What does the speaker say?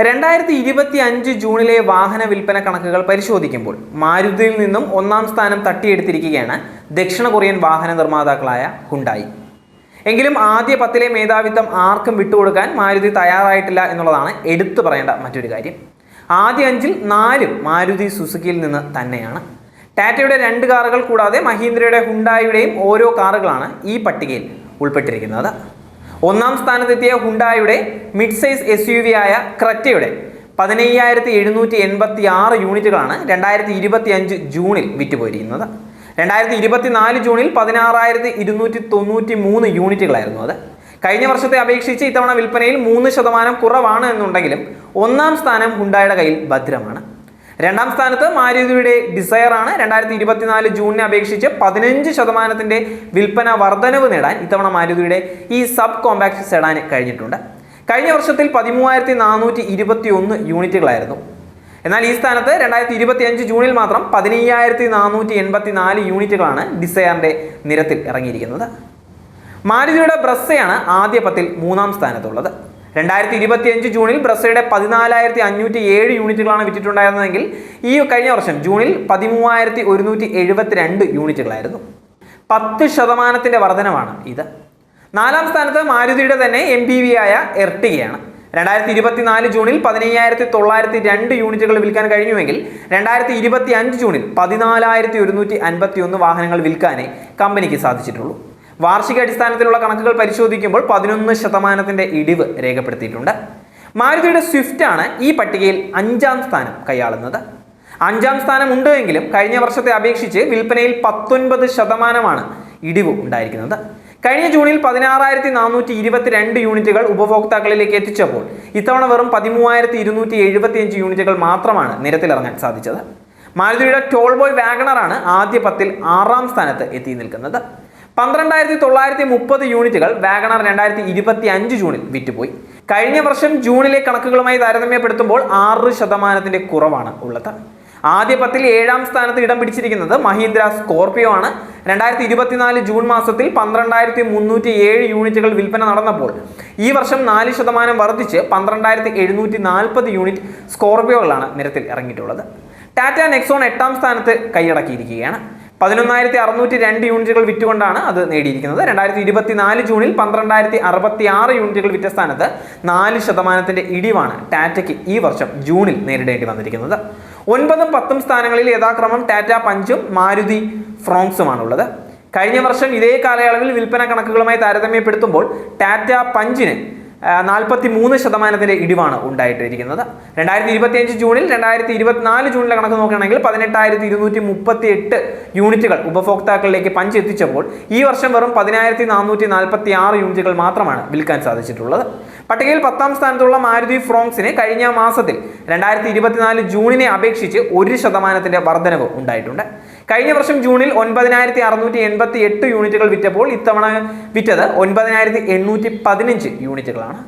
രണ്ടായിരത്തി ഇരുപത്തി അഞ്ച് ജൂണിലെ വാഹന വിൽപ്പന കണക്കുകൾ പരിശോധിക്കുമ്പോൾ മാരുതിയിൽ നിന്നും ഒന്നാം സ്ഥാനം തട്ടിയെടുത്തിരിക്കുകയാണ് ദക്ഷിണ കൊറിയൻ വാഹന നിർമ്മാതാക്കളായ ഹുണ്ടായി. എങ്കിലും ആദ്യ പത്തിലെ മേധാവിത്വം ആർക്കും വിട്ടുകൊടുക്കാൻ മാരുതി തയ്യാറായിട്ടില്ല എന്നുള്ളതാണ് എടുത്തു പറയേണ്ട മറ്റൊരു കാര്യം. ആദ്യ അഞ്ചിൽ നാലും മാരുതി സുസുക്കിയിൽ നിന്ന് തന്നെയാണ്. ടാറ്റയുടെ രണ്ട് കാറുകൾ കൂടാതെ മഹീന്ദ്രയുടെ ഹുണ്ടായിയുടെയും ഓരോ കാറുകളാണ് ഈ പട്ടികയിൽ ഉൾപ്പെട്ടിരിക്കുന്നത്. ഒന്നാം സ്ഥാനത്തെത്തിയ ഹുണ്ടായുടെ mid size S U V ആയ ക്രറ്റയുടെ പതിനയ്യായിരത്തി എഴുന്നൂറ്റി എൺപത്തി ആറ് യൂണിറ്റുകളാണ് രണ്ടായിരത്തി ഇരുപത്തി അഞ്ച് ജൂണിൽ വിറ്റുപോയിരിക്കുന്നത്. രണ്ടായിരത്തി ഇരുപത്തി നാല് ജൂണിൽ പതിനാറായിരത്തി ഇരുന്നൂറ്റി തൊണ്ണൂറ്റി മൂന്ന് യൂണിറ്റുകളായിരുന്നു അത്. കഴിഞ്ഞ വർഷത്തെ അപേക്ഷിച്ച് ഇത്തവണ വിൽപ്പനയിൽ മൂന്ന് ശതമാനം കുറവാണ് എന്നുണ്ടെങ്കിലും ഒന്നാം സ്ഥാനം ഹുണ്ടായുടെ കയ്യിൽ ഭദ്രമാണ്. രണ്ടാം സ്ഥാനത്ത് മാരുതിയുടെ ഡിസയർ ആണ് രണ്ടായിരത്തി ഇരുപത്തിനാല് ജൂണിനെ അപേക്ഷിച്ച് പതിനഞ്ച് ശതമാനത്തിന്റെ വിൽപ്പന വർധനവ് നേടാൻ ഇത്തവണ മാരുതിയുടെ ഈ സബ് കോമ്പാക്ട് സെഡാന് കഴിഞ്ഞിട്ടുണ്ട്. കഴിഞ്ഞ വർഷത്തിൽ പതിമൂവായിരത്തി നാനൂറ്റി ഇരുപത്തി ഒന്ന് യൂണിറ്റുകളായിരുന്നു. എന്നാൽ ഈ സ്ഥാനത്ത് രണ്ടായിരത്തി ഇരുപത്തി അഞ്ച് ജൂണിൽ മാത്രം പതിനയ്യായിരത്തി നാനൂറ്റി എൺപത്തി നാല് യൂണിറ്റുകളാണ് ഡിസയറിന്റെ നിരത്തിൽ ഇറങ്ങിയിരിക്കുന്നത്. മാരുതിയുടെ ബ്രസ്സയാണ് ആദ്യ പത്തിൽ മൂന്നാം സ്ഥാനത്തുള്ളത്. രണ്ടായിരത്തി ഇരുപത്തി അഞ്ച് ജൂണിൽ ബ്രസയുടെ പതിനാലായിരത്തി അഞ്ഞൂറ്റി ഏഴ് യൂണിറ്റുകളാണ് വിറ്റിട്ടുണ്ടായിരുന്നതെങ്കിൽ ഈ കഴിഞ്ഞ വർഷം ജൂണിൽ പതിമൂവായിരത്തി ഒരുന്നൂറ്റി എഴുപത്തിരണ്ട് യൂണിറ്റുകളായിരുന്നു. പത്ത് ശതമാനത്തിന്റെ വർധനമാണ് ഇത്. നാലാം സ്ഥാനത്ത് മാരുതിയുടെ തന്നെ എം പി വി ആയ എർട്ടികയാണ് രണ്ടായിരത്തി ഇരുപത്തിനാല് ജൂണിൽ പതിനയ്യായിരത്തി തൊള്ളായിരത്തി രണ്ട് യൂണിറ്റുകൾ വിൽക്കാൻ കഴിഞ്ഞുവെങ്കിൽ രണ്ടായിരത്തി ഇരുപത്തി അഞ്ച് ജൂണിൽ പതിനാലായിരത്തി ഒരുന്നൂറ്റി അൻപത്തി ഒന്ന് വാഹനങ്ങൾ വിൽക്കാനേ കമ്പനിക്ക് സാധിച്ചിട്ടുള്ളൂ. വാർഷിക അടിസ്ഥാനത്തിലുള്ള കണക്കുകൾ പരിശോധിക്കുമ്പോൾ പതിനൊന്ന് ശതമാനത്തിന്റെ ഇടിവ് രേഖപ്പെടുത്തിയിട്ടുണ്ട്. മാരുതിയുടെ സ്വിഫ്റ്റ് ആണ് ഈ പട്ടികയിൽ അഞ്ചാം സ്ഥാനം കൈയാളുന്നത്. അഞ്ചാം സ്ഥാനം ഉണ്ട് എങ്കിലും കഴിഞ്ഞ വർഷത്തെ അപേക്ഷിച്ച് വിൽപ്പനയിൽ പത്തൊൻപത് ശതമാനമാണ് ഇടിവ് ഉണ്ടായിരിക്കുന്നത്. കഴിഞ്ഞ ജൂണിൽ പതിനാറായിരത്തി നാനൂറ്റി ഇരുപത്തിരണ്ട് യൂണിറ്റുകൾ ഉപഭോക്താക്കളിലേക്ക് എത്തിച്ചപ്പോൾ ഇത്തവണ വെറും പതിമൂവായിരത്തി ഇരുന്നൂറ്റി എഴുപത്തിയഞ്ച് യൂണിറ്റുകൾ മാത്രമാണ് നിരത്തിലിറങ്ങാൻ സാധിച്ചത്. മാരുതിയുടെ ടോൾ ബോയ് വാഗണറാണ് ആദ്യ പത്തിൽ ആറാം സ്ഥാനത്ത് എത്തി നിൽക്കുന്നത്. പന്ത്രണ്ടായിരത്തി തൊള്ളായിരത്തി മുപ്പത് യൂണിറ്റുകൾ വാഗണർ രണ്ടായിരത്തി ഇരുപത്തി അഞ്ച് ജൂണിൽ വിറ്റുപോയി. കഴിഞ്ഞ വർഷം ജൂണിലെ കണക്കുകളുമായി താരതമ്യപ്പെടുത്തുമ്പോൾ ആറ് ശതമാനത്തിന്റെ കുറവാണ് ഉള്ളത്. ആദ്യ പത്തിൽ ഏഴാം സ്ഥാനത്ത് ഇടം പിടിച്ചിരിക്കുന്നത് മഹീന്ദ്ര സ്കോർപിയോ ആണ്. രണ്ടായിരത്തി ഇരുപത്തിനാല് ജൂൺ മാസത്തിൽ പന്ത്രണ്ടായിരത്തി മുന്നൂറ്റി ഏഴ് യൂണിറ്റുകൾ വിൽപ്പന നടന്നപ്പോൾ ഈ വർഷം നാല് ശതമാനം വർദ്ധിച്ച് പന്ത്രണ്ടായിരത്തി എഴുന്നൂറ്റി നാൽപ്പത് യൂണിറ്റ് സ്കോർപിയോകളാണ് നിരത്തിൽ ഇറങ്ങിയിട്ടുള്ളത്. ടാറ്റ നെക്സോൺ എട്ടാം സ്ഥാനത്ത് കൈയടക്കിയിരിക്കുകയാണ്. പതിനൊന്നായിരത്തി അറുന്നൂറ്റി രണ്ട് യൂണിറ്റുകൾ വിറ്റുകൊണ്ടാണ് അത് നേടിയിരിക്കുന്നത്. രണ്ടായിരത്തി ഇരുപത്തിനാല് ജൂണിൽ പന്ത്രണ്ടായിരത്തി അറുപത്തി ആറ് യൂണിറ്റുകൾ വിറ്റ സ്ഥാനത്ത് നാല് ശതമാനത്തിന്റെ ഇടിവാണ് ടാറ്റയ്ക്ക് ഈ വർഷം ജൂണിൽ നേരിടേണ്ടി വന്നിരിക്കുന്നത്. ഒൻപതും പത്തും സ്ഥാനങ്ങളിൽ യഥാക്രമം ടാറ്റ പഞ്ചും മാരുതി ഫ്രോങ്സുമാണുള്ളത് കഴിഞ്ഞ വർഷം ഇതേ കാലയളവിൽ വിൽപ്പന കണക്കുകളുമായി താരതമ്യപ്പെടുത്തുമ്പോൾ ടാറ്റ പഞ്ചിന് നാൽപ്പത്തി മൂന്ന് ശതമാനത്തിന്റെ ഇടിവാണ് ഉണ്ടായിട്ടിരിക്കുന്നത്. രണ്ടായിരത്തി ഇരുപത്തി അഞ്ച് ജൂണിൽ രണ്ടായിരത്തി ഇരുപത്തിനാല് ജൂണിലെ കണക്ക് നോക്കുകയാണെങ്കിൽ പതിനെട്ടായിരത്തി ഇരുന്നൂറ്റി മുപ്പത്തി എട്ട് യൂണിറ്റുകൾ ഉപഭോക്താക്കളിലേക്ക് പഞ്ച് എത്തിച്ചപ്പോൾ ഈ വർഷം വെറും പതിനായിരത്തി നാനൂറ്റി നാൽപ്പത്തി ആറ് യൂണിറ്റുകൾ മാത്രമാണ് വിൽക്കാൻ സാധിച്ചിട്ടുള്ളത്. പട്ടികയിൽ പത്താം സ്ഥാനത്തുള്ള മാരുതി ഫ്രോങ്സിന് കഴിഞ്ഞ മാസത്തിൽ രണ്ടായിരത്തി ഇരുപത്തിനാല് ജൂണിനെ അപേക്ഷിച്ച് ഒരു ശതമാനത്തിന്റെ വർധനവ് ഉണ്ടായിട്ടുണ്ട്. കഴിഞ്ഞ വർഷം ജൂണിൽ ഒൻപതിനായിരത്തി അറുന്നൂറ്റി എൺപത്തി എട്ട് യൂണിറ്റുകൾ വിറ്റപ്പോൾ ഇത്തവണ വിറ്റത് ഒൻപതിനായിരത്തി എണ്ണൂറ്റി പതിനഞ്ച് യൂണിറ്റുകളാണ്.